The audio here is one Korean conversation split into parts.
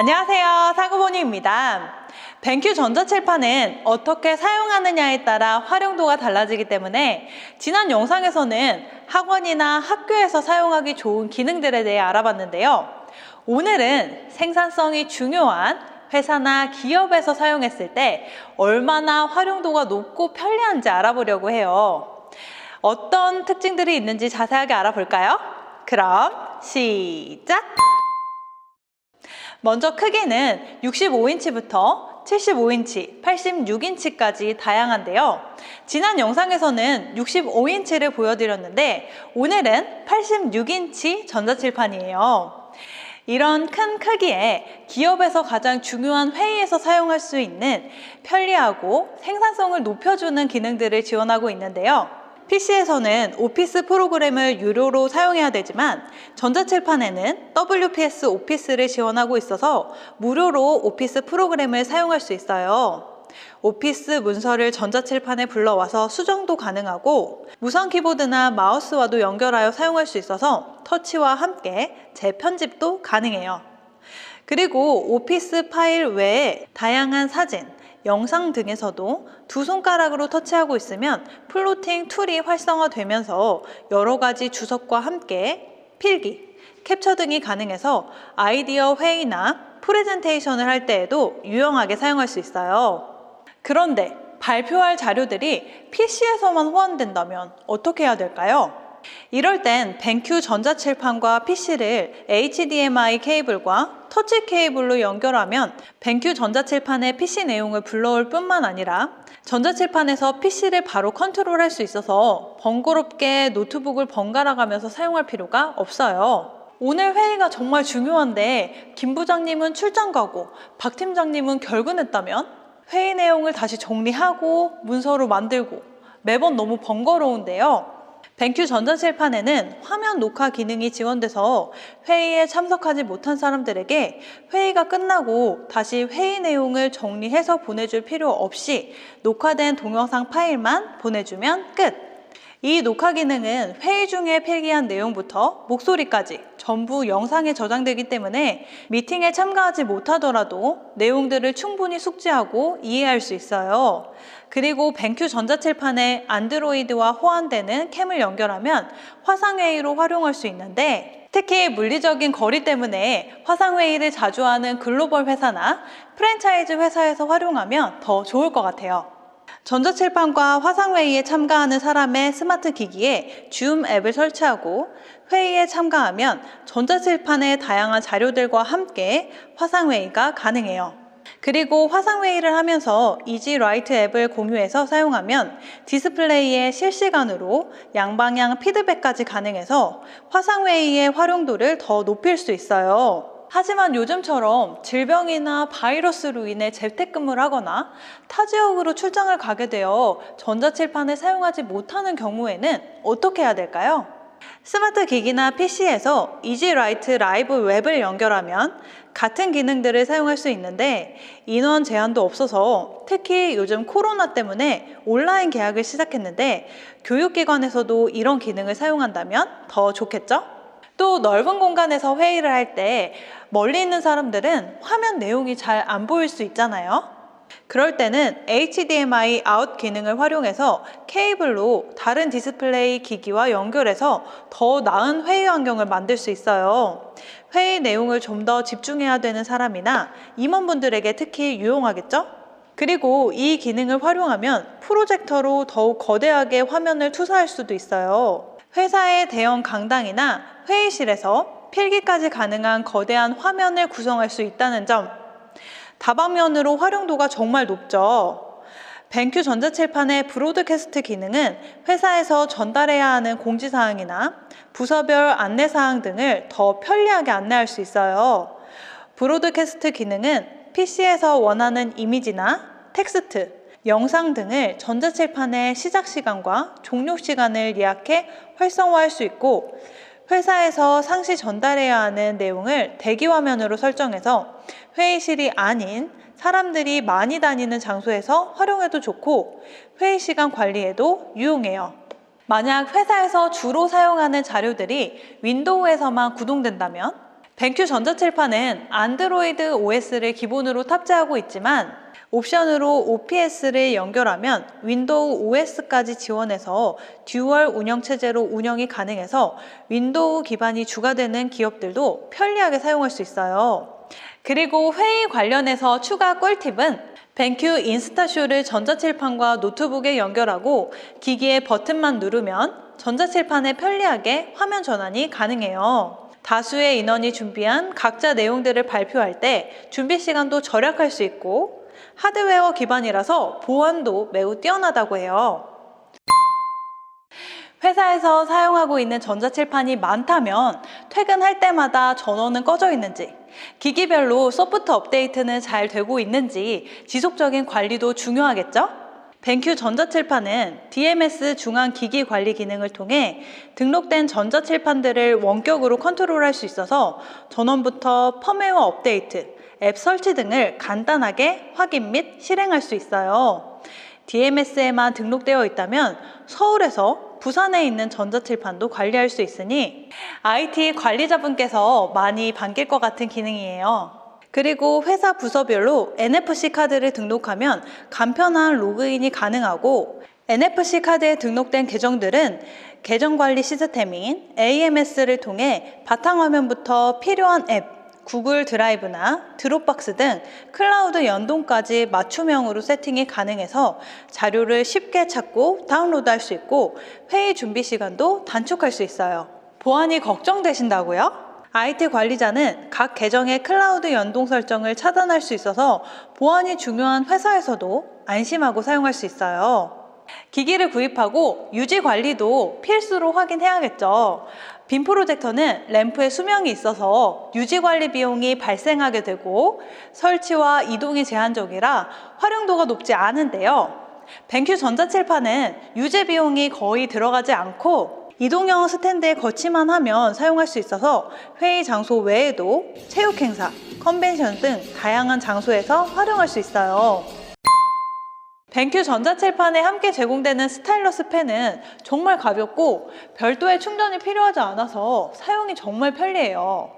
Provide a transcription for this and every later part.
안녕하세요. 사구보니입니다. 뱅큐 전자칠판은 어떻게 사용하느냐에 따라 활용도가 달라지기 때문에 지난 영상에서는 학원이나 학교에서 사용하기 좋은 기능들에 대해 알아봤는데요. 오늘은 생산성이 중요한 회사나 기업에서 사용했을 때 얼마나 활용도가 높고 편리한지 알아보려고 해요. 어떤 특징들이 있는지 자세하게 알아볼까요? 그럼 시작! 먼저 크기는 65인치부터 75인치, 86인치까지 다양한데요. 지난 영상에서는 65인치를 보여드렸는데 오늘은 86인치 전자칠판이에요. 이런 큰 크기에 기업에서 가장 중요한 회의에서 사용할 수 있는 편리하고 생산성을 높여주는 기능들을 지원하고 있는데요. PC에서는 오피스 프로그램을 유료로 사용해야 되지만 전자칠판에는 WPS 오피스를 지원하고 있어서 무료로 오피스 프로그램을 사용할 수 있어요. 오피스 문서를 전자칠판에 불러와서 수정도 가능하고 무선 키보드나 마우스와도 연결하여 사용할 수 있어서 터치와 함께 재편집도 가능해요. 그리고 오피스 파일 외에 다양한 사진, 영상 등에서도 두 손가락으로 터치하고 있으면 플로팅 툴이 활성화되면서 여러 가지 주석과 함께 필기, 캡처 등이 가능해서 아이디어 회의나 프레젠테이션을 할 때에도 유용하게 사용할 수 있어요. 그런데 발표할 자료들이 PC에서만 호환된다면 어떻게 해야 될까요? 이럴 땐 뱅큐 전자칠판과 PC를 HDMI 케이블과 터치 케이블로 연결하면 뱅큐 전자칠판의 PC 내용을 불러올 뿐만 아니라 전자칠판에서 PC를 바로 컨트롤할 수 있어서 번거롭게 노트북을 번갈아 가면서 사용할 필요가 없어요. 오늘 회의가 정말 중요한데 김 부장님은 출장 가고 박 팀장님은 결근했다면 회의 내용을 다시 정리하고 문서로 만들고 매번 너무 번거로운데요. 뱅큐 전자칠판에는 화면 녹화 기능이 지원돼서 회의에 참석하지 못한 사람들에게 회의가 끝나고 다시 회의 내용을 정리해서 보내줄 필요 없이 녹화된 동영상 파일만 보내주면 끝! 이 녹화 기능은 회의 중에 필기한 내용부터 목소리까지 전부 영상에 저장되기 때문에 미팅에 참가하지 못하더라도 내용들을 충분히 숙지하고 이해할 수 있어요. 그리고 뱅큐 전자칠판에 안드로이드와 호환되는 캠을 연결하면 화상회의로 활용할 수 있는데 특히 물리적인 거리 때문에 화상회의를 자주 하는 글로벌 회사나 프랜차이즈 회사에서 활용하면 더 좋을 것 같아요. 전자칠판과 화상회의에 참가하는 사람의 스마트 기기에 줌 앱을 설치하고 회의에 참가하면 전자칠판의 다양한 자료들과 함께 화상회의가 가능해요. 그리고 화상회의를 하면서 이지라이트 앱을 공유해서 사용하면 디스플레이에 실시간으로 양방향 피드백까지 가능해서 화상회의의 활용도를 더 높일 수 있어요. 하지만 요즘처럼 질병이나 바이러스로 인해 재택근무를 하거나 타 지역으로 출장을 가게 되어 전자칠판을 사용하지 못하는 경우에는 어떻게 해야 될까요? 스마트 기기나 PC에서 이지라이트 라이브 웹을 연결하면 같은 기능들을 사용할 수 있는데 인원 제한도 없어서 특히 요즘 코로나 때문에 온라인 계약을 시작했는데 교육기관에서도 이런 기능을 사용한다면 더 좋겠죠? 또 넓은 공간에서 회의를 할 때 멀리 있는 사람들은 화면 내용이 잘 안 보일 수 있잖아요. 그럴 때는 HDMI 아웃 기능을 활용해서 케이블로 다른 디스플레이 기기와 연결해서 더 나은 회의 환경을 만들 수 있어요. 회의 내용을 좀 더 집중해야 되는 사람이나 임원분들에게 특히 유용하겠죠? 그리고 이 기능을 활용하면 프로젝터로 더욱 거대하게 화면을 투사할 수도 있어요. 회사의 대형 강당이나 회의실에서 필기까지 가능한 거대한 화면을 구성할 수 있다는 점, 다방면으로 활용도가 정말 높죠. 뱅큐 전자칠판의 브로드캐스트 기능은 회사에서 전달해야 하는 공지사항이나 부서별 안내사항 등을 더 편리하게 안내할 수 있어요. 브로드캐스트 기능은 PC에서 원하는 이미지나 텍스트, 영상 등을 전자칠판의 시작 시간과 종료 시간을 예약해 활성화할 수 있고 회사에서 상시 전달해야 하는 내용을 대기 화면으로 설정해서 회의실이 아닌 사람들이 많이 다니는 장소에서 활용해도 좋고 회의 시간 관리에도 유용해요. 만약 회사에서 주로 사용하는 자료들이 윈도우에서만 구동된다면 벤큐 전자칠판은 안드로이드 OS를 기본으로 탑재하고 있지만 옵션으로 OPS를 연결하면 윈도우 OS까지 지원해서 듀얼 운영 체제로 운영이 가능해서 윈도우 기반이 주가 되는 기업들도 편리하게 사용할 수 있어요. 그리고 회의 관련해서 추가 꿀팁은 벤큐 인스타쇼를 전자칠판과 노트북에 연결하고 기기에 버튼만 누르면 전자칠판에 편리하게 화면 전환이 가능해요. 다수의 인원이 준비한 각자 내용들을 발표할 때 준비 시간도 절약할 수 있고 하드웨어 기반이라서 보안도 매우 뛰어나다고 해요. 회사에서 사용하고 있는 전자칠판이 많다면 퇴근할 때마다 전원은 꺼져 있는지, 기기별로 소프트 업데이트는 잘 되고 있는지 지속적인 관리도 중요하겠죠? 벤큐 전자칠판은 DMS 중앙 기기 관리 기능을 통해 등록된 전자칠판들을 원격으로 컨트롤할 수 있어서 전원부터 펌웨어 업데이트, 앱 설치 등을 간단하게 확인 및 실행할 수 있어요. DMS에만 등록되어 있다면 서울에서 부산에 있는 전자칠판도 관리할 수 있으니 IT 관리자분께서 많이 반길 것 같은 기능이에요. 그리고 회사 부서별로 NFC 카드를 등록하면 간편한 로그인이 가능하고 NFC 카드에 등록된 계정들은 계정 관리 시스템인 AMS를 통해 바탕화면부터 필요한 앱, 구글 드라이브나 드롭박스 등 클라우드 연동까지 맞춤형으로 세팅이 가능해서 자료를 쉽게 찾고 다운로드할 수 있고 회의 준비 시간도 단축할 수 있어요. 보안이 걱정되신다고요? IT 관리자는 각 계정의 클라우드 연동 설정을 차단할 수 있어서 보안이 중요한 회사에서도 안심하고 사용할 수 있어요. 기기를 구입하고 유지 관리도 필수로 확인해야겠죠. 빔 프로젝터는 램프에 수명이 있어서 유지 관리 비용이 발생하게 되고 설치와 이동이 제한적이라 활용도가 높지 않은데요. 벤큐 전자칠판은 유지 비용이 거의 들어가지 않고 이동형 스탠드에 거치만 하면 사용할 수 있어서 회의 장소 외에도 체육 행사, 컨벤션 등 다양한 장소에서 활용할 수 있어요. 벤큐 전자칠판에 함께 제공되는 스타일러스 펜은 정말 가볍고 별도의 충전이 필요하지 않아서 사용이 정말 편리해요.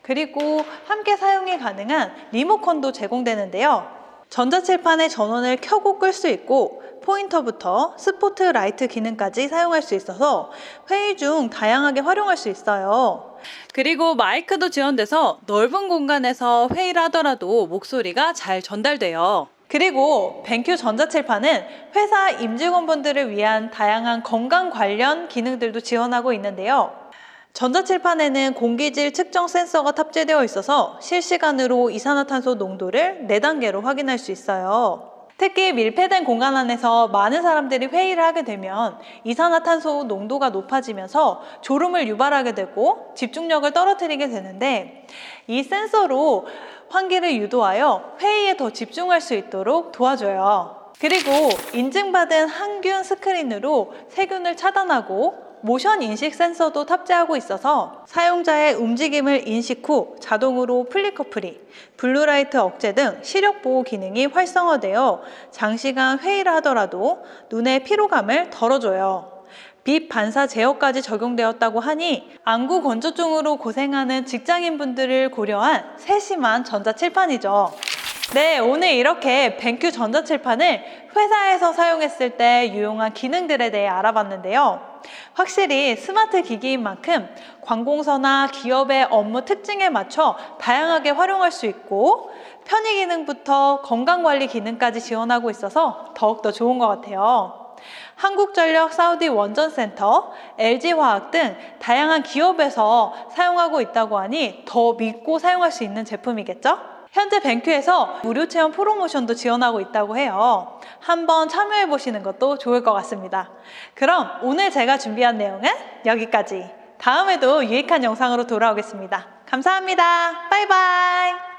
그리고 함께 사용이 가능한 리모컨도 제공되는데요. 전자칠판의 전원을 켜고 끌 수 있고 포인터부터 스포트 라이트 기능까지 사용할 수 있어서 회의 중 다양하게 활용할 수 있어요. 그리고 마이크도 지원돼서 넓은 공간에서 회의를 하더라도 목소리가 잘 전달돼요. 그리고 벤큐 전자칠판은 회사 임직원분들을 위한 다양한 건강 관련 기능들도 지원하고 있는데요. 전자칠판에는 공기질 측정 센서가 탑재되어 있어서 실시간으로 이산화탄소 농도를 4단계로 확인할 수 있어요. 특히 밀폐된 공간 안에서 많은 사람들이 회의를 하게 되면 이산화탄소 농도가 높아지면서 졸음을 유발하게 되고 집중력을 떨어뜨리게 되는데 이 센서로 환기를 유도하여 회의에 더 집중할 수 있도록 도와줘요. 그리고 인증받은 항균 스크린으로 세균을 차단하고 모션 인식 센서도 탑재하고 있어서 사용자의 움직임을 인식 후 자동으로 플리커 프리, 블루라이트 억제 등 시력 보호 기능이 활성화되어 장시간 회의를 하더라도 눈의 피로감을 덜어줘요. 빛 반사 제어까지 적용되었다고 하니 안구 건조증으로 고생하는 직장인분들을 고려한 세심한 전자칠판이죠. 네, 오늘 이렇게 벤큐 전자칠판을 회사에서 사용했을 때 유용한 기능들에 대해 알아봤는데요. 확실히 스마트 기기인 만큼 관공서나 기업의 업무 특징에 맞춰 다양하게 활용할 수 있고 편의 기능부터 건강관리 기능까지 지원하고 있어서 더욱더 좋은 것 같아요. 한국전력 사우디 원전센터, LG화학 등 다양한 기업에서 사용하고 있다고 하니 더 믿고 사용할 수 있는 제품이겠죠? 현재 벤큐에서 무료 체험 프로모션도 지원하고 있다고 해요. 한번 참여해 보시는 것도 좋을 것 같습니다. 그럼 오늘 제가 준비한 내용은 여기까지. 다음에도 유익한 영상으로 돌아오겠습니다. 감사합니다. 바이바이.